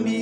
me.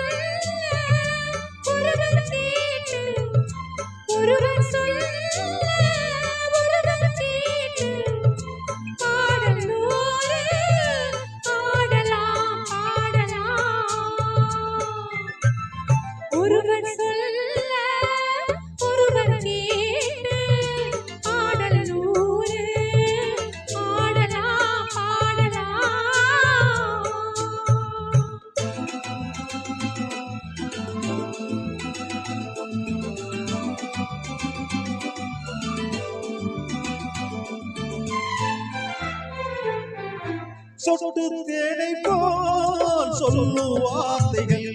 சொட்டு தேனை போல் சொல்லும் வார்த்தைகள்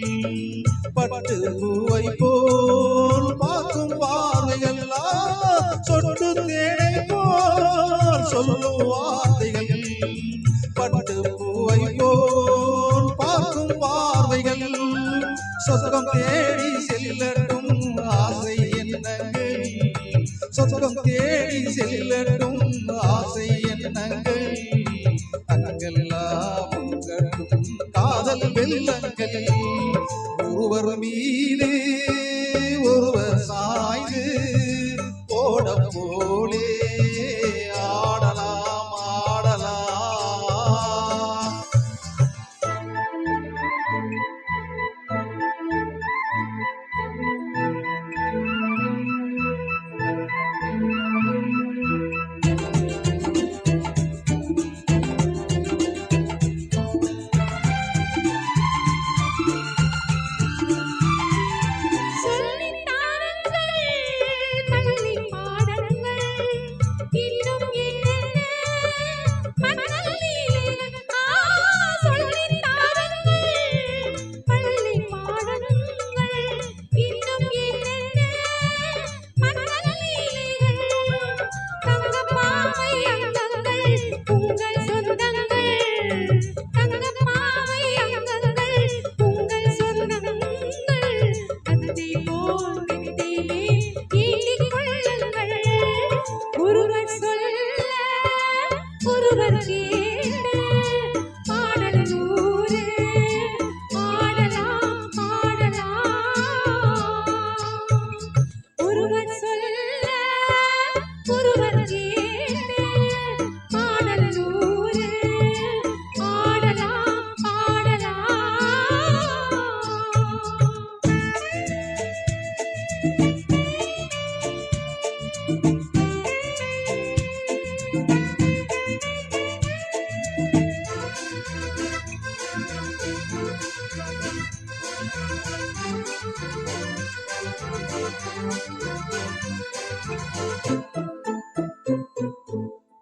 பட்டு பூவை போல் பார்க்கும் பார்வைகள் சொட்டு தேனை போல் சொல்லும் வார்த்தைகள் பட்டு பூவை போல் பார்க்கும் பார்வைகள் சொர்க்கம் தேடி செல்லட்டும் ஆசை எண்ணங்கள் சொர்க்கம் தேடி செல்லட்டும் ஆசை செல்லங்கள் ஒருவர் மீது ஒருவர் சாய்ந்து ஓட போலே.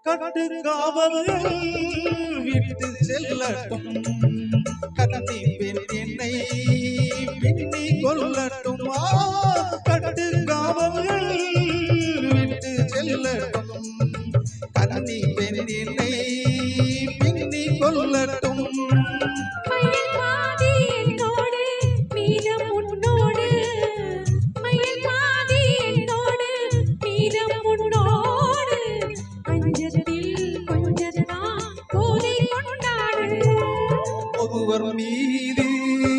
கட்டுக்காவல் விட்டு செல்லட்டும். மீது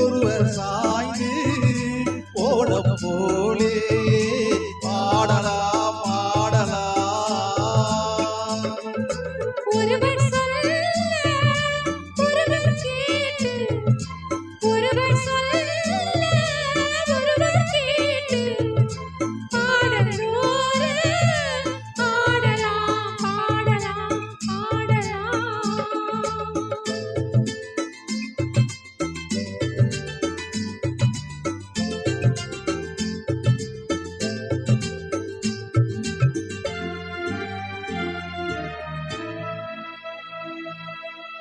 ஒருவர் சாய்ந்து ஓடம் போலே. பாடலா பாடலா ஒருவர்